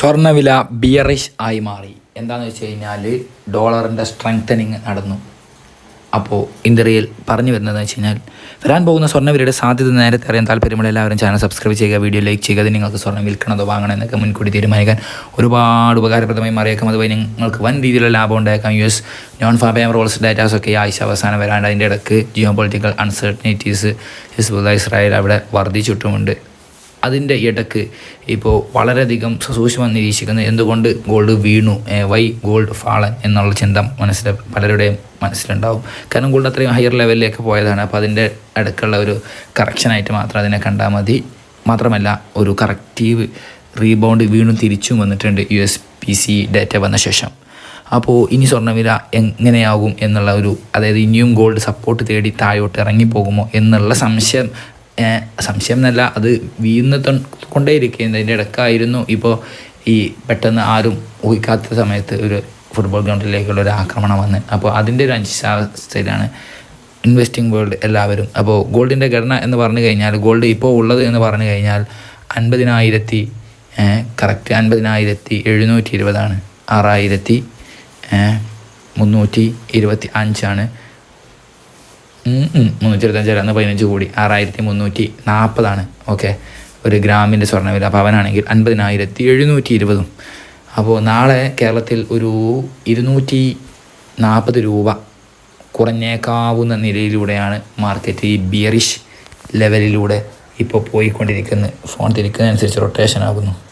സ്വർണവില ബിയറിഷ് ആയി മാറി. എന്താണെന്ന് വെച്ച് കഴിഞ്ഞാൽ ഡോളറിന്റെ സ്ട്രെങ്തനിങ് നടന്നു. അപ്പോൾ ഇന്ത്യയിൽ പറഞ്ഞു വരുന്നതെന്ന് വെച്ച് കഴിഞ്ഞാൽ വരാൻ പോകുന്ന സ്വർണവിലയുടെ സാധ്യത നേരത്തെ അറിയാൻ താല്പര്യമുള്ള എല്ലാവരും ചാനൽ സബ്സ്ക്രൈബ് ചെയ്യുക വീഡിയോ ലൈക്ക് ചെയ്യുക അത് നിങ്ങൾക്ക് സ്വർണം വിൽക്കണതോ വാങ്ങണോ എന്നൊക്കെ മുൻകൂട്ടി തീരുമാനിക്കാൻ ഒരുപാട് ഉപകാരപ്രദമായി മാറിയേക്കാം. അതുവഴി നിങ്ങൾക്ക് വൻ രീതിയിലുള്ള ലാഭം ഉണ്ടായേക്കാം. U S non farm rolls datas ഒക്കെ ഈ ആഴ്ച അവസാനം വരാണ്ട് അതിന്റെ ഇടയ്ക്ക് ജിയോ പൊളിറ്റിക്കൽ അൺസർട്ടനിറ്റീസ് ഇസ്രായേൽ അവിടെ വർദ്ധിച്ചിട്ടുമുണ്ട്. അതിന്റെ ഇടയ്ക്ക് ഇപ്പോൾ വളരെയധികം സസൂക്ഷ്മം നിരീക്ഷിക്കുന്നത് എന്തുകൊണ്ട് ഗോൾഡ് വീണു? വൈ ഗോൾഡ് ഫാളൻ എന്നുള്ള ചിന്ത മനസ്സിൽ പലരുടെയും മനസ്സിലുണ്ടാവും. കാരണം ഗോൾഡ് അത്രയും ഹയർ ലെവലിലേക്ക് പോയതാണ്. അപ്പോൾ അതിന്റെ അടുക്കുള്ള ഒരു കറക്ഷനായിട്ട് മാത്രം അതിനെ കണ്ടാൽ മതി. മാത്രമല്ല ഒരു കറക്റ്റീവ് റീബൗണ്ട് വീണ്ടും തിരിച്ചും വന്നിട്ടുണ്ട് U S P C data വന്ന ശേഷം. അപ്പോൾ ഇനി സ്വർണവില എങ്ങനെയാകും എന്നുള്ള ഒരു അതായത് ഇനിയും ഗോൾഡ് സപ്പോർട്ട് തേടി താഴോട്ട് ഇറങ്ങിപ്പോകുമോ എന്നുള്ള സംശയം സംശയം എന്നല്ല അത് വീഴുന്ന കൊണ്ടേയിരിക്കുകയും അതിന്റെ ഇടക്കായിരുന്നു ഇപ്പോൾ ഈ പെട്ടെന്ന് ആരും ഊഹിക്കാത്ത സമയത്ത് ഒരു ഫുട്ബോൾ ഗ്രൗണ്ടിലേക്കുള്ള ഒരു ആക്രമണം വന്ന്. അപ്പോൾ അതിന്റെ ഒരു അനിശ്ചിതാവസ്ഥയിലാണ് ഇൻവെസ്റ്റിംഗ് വേൾഡ് എല്ലാവരും. അപ്പോൾ ഗോൾഡിന്റെ ഘടന എന്ന് പറഞ്ഞു കഴിഞ്ഞാൽ ഗോൾഡ് ഇപ്പോൾ ഉള്ളത് എന്ന് പറഞ്ഞു കഴിഞ്ഞാൽ അൻപതിനായിരത്തി കറക്റ്റ് അൻപതിനായിരത്തി എഴുന്നൂറ്റി ഇരുപതാണ്. ആറായിരത്തി മുന്നൂറ്റി ഇരുപത്തി അഞ്ചാണ്. മുന്നൂറ്റി ഇരുപത്തഞ്ച് അന്ന് പതിനഞ്ച് കോടി. ആറായിരത്തി മുന്നൂറ്റി നാൽപ്പതാണ് ഓക്കെ. ഒരു ഗ്രാമിന്റെ സ്വർണവില. അപ്പോൾ അവനാണെങ്കിൽ അൻപതിനായിരത്തി എഴുന്നൂറ്റി ഇരുപതും അപ്പോൾ നാളെ കേരളത്തിൽ ഒരു ഇരുന്നൂറ്റി നാൽപ്പത് രൂപ കുറഞ്ഞേക്കാവുന്ന നിലയിലൂടെയാണ് മാർക്കറ്റ് ഈ ബിയറിഷ് ലെവലിലൂടെ ഇപ്പോൾ പോയിക്കൊണ്ടിരിക്കുന്നത്. ഫോൺ തിരിക്കുന്നതനുസരിച്ച് റൊട്ടേഷൻ ആകുന്നു.